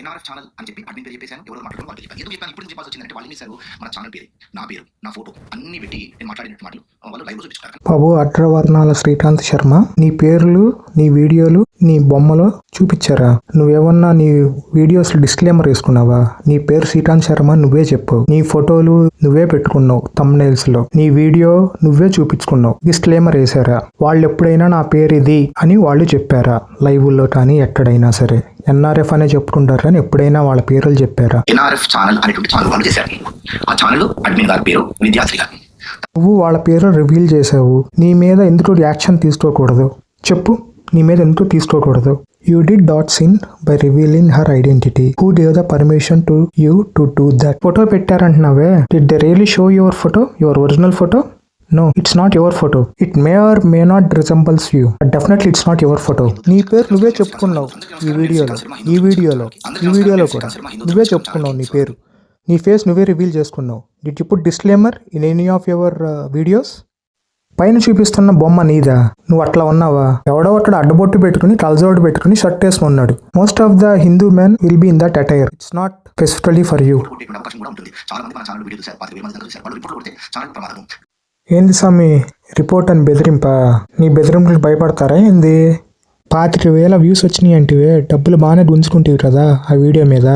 NRF channel అని చెప్పి admin పేరు చెప్పేశాను ఎవరు మాట్లాడడం వాళ్ళు చెప్పాను ఎందుకు చెప్పాను? ఇప్పుడు చెప్పాల్సి వచ్చిందంటే వాళ్ళు ఏం చేశారు మన ఛానల్ పేరు నా పేరు నా ఫోటో అన్ని పెట్టి నేను మాట్లాడినట్టు మాటలు వాళ్ళు లైవ్ చూపించుకుంటారు బాబు అగ్రవర్ణాల శ్రీకాంత్ శర్మ నీ పేర్లు నీ వీడియోలు నీ బొమ్మలు చూపించారా? నువ్వేమన్నా నీ వీడియోస్ డిస్క్లైమర్ వేసుకున్నావా? నీ పేరు శ్రీకాంత్ శర్మ నువ్వే చెప్పావు నీ ఫోటోలు నువ్వే పెట్టుకున్నావు తమ్నైల్స్లో నీ వీడియో నువ్వే చూపించుకున్నావు. డిస్క్లైమర్ వేసారా వాళ్ళు ఎప్పుడైనా నా పేరు ఇది అని వాళ్ళు చెప్పారా? లైవ్లో కానీ ఎక్కడైనా సరే. ఎన్ఆర్ఎఫ్ అనే చెప్పుకుంటారు కానీ ఎప్పుడైనా వాళ్ళ పేర్లు చెప్పారా? ఎన్ఆర్ఎఫ్ ఛానల్ అనేటువంటి ఛానల్ వాళ్ళు చేశారు. ఆ ఛానల్ అడ్మిన్ గారి పేరు విద్యాశ్రీ గారు. నువ్వు వాళ్ళ పేరు రివీల్ చేసావు నీ మీద ఎందుకు యాక్షన్ తీసుకోకూడదు? చెప్పు. నీ మీద ఎందుకు తీసుకోకూడదు? You did that sin by revealing her identity who gave the permission to you to do that photo పెట్టారంటున్నావే? Did they really show your photo your original photo no it's not your photo it may or may not resembles you definitely it's not your photo నీ పేరు నువ్వే చెప్పుకున్నావు ఈ వీడియోలో ఈ వీడియోలో ఈ వీడియోలో కూడా. నువ్వే చెప్పుకున్నావు నీ పేరు. నీ ఫేస్ నువ్వే రివీల్ చేసుకున్నావు. Did you put disclaimer in any of your videos పైన చూపిస్తున్న బొమ్మ నీదా? నువ్వు అట్లా ఉన్నావా? ఎవడో అక్కడ అడ్డబొట్టు పెట్టుకుని కల్జోడు పెట్టుకుని షర్ట్ వేసుకున్నాడు. Most of the Hindu men will be in that attire it's not specifically for you ఏంది స్వామి? రిపోర్ట్ అని బెదిరింపా? నీ బెదిరింపులకు భయపడతారా ఏంది? పాతిక వేల వ్యూస్ వచ్చినాయి అంటివే డబ్బులు బాగానే గుంజుకుంటేవి కదా ఆ వీడియో మీద.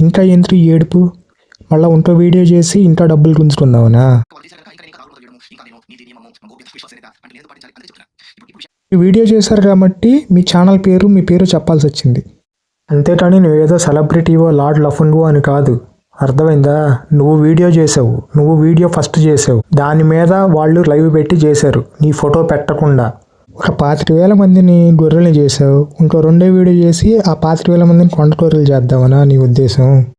ఇంకా ఎందుకు ఏడుపు? మళ్ళీ ఇంకో వీడియో చేసి ఇంకా డబ్బులు గుంజుకుందావునా వాళ్ళు చేశారు ఇంకా ఇంకా కాలు చేయడం ఇంకా నేను నీతి నియమము గోప్యత విశ్వాసత అంటే నేను పాటించాలి అంతే చెప్తున్నా ఇప్పుడు ఇప్పుడు ఈ వీడియో చేశారు కాబట్టి మీ ఛానల్ పేరు మీ పేరు చెప్పాల్సి వచ్చింది. అంతేకాని నువ్వేదో సెలబ్రిటీవో లార్డ్ లఫున్వో అని కాదు. అర్థమైందా? నువ్వు వీడియో చేసావు. నువ్వు వీడియో ఫస్ట్ చేసావు. దాని మీద వాళ్ళు లైవ్ పెట్టి చేశారు. నీ ఫోటో పెట్టకుండా. ఒక పాతిక వేల మందిని గొర్రెల్ని చేసావు. ఇంకో రెండో వీడియో చేసి ఆ పాతిక వేల మందిని కొండ గొర్రెలు చేద్దామనా నీ ఉద్దేశం?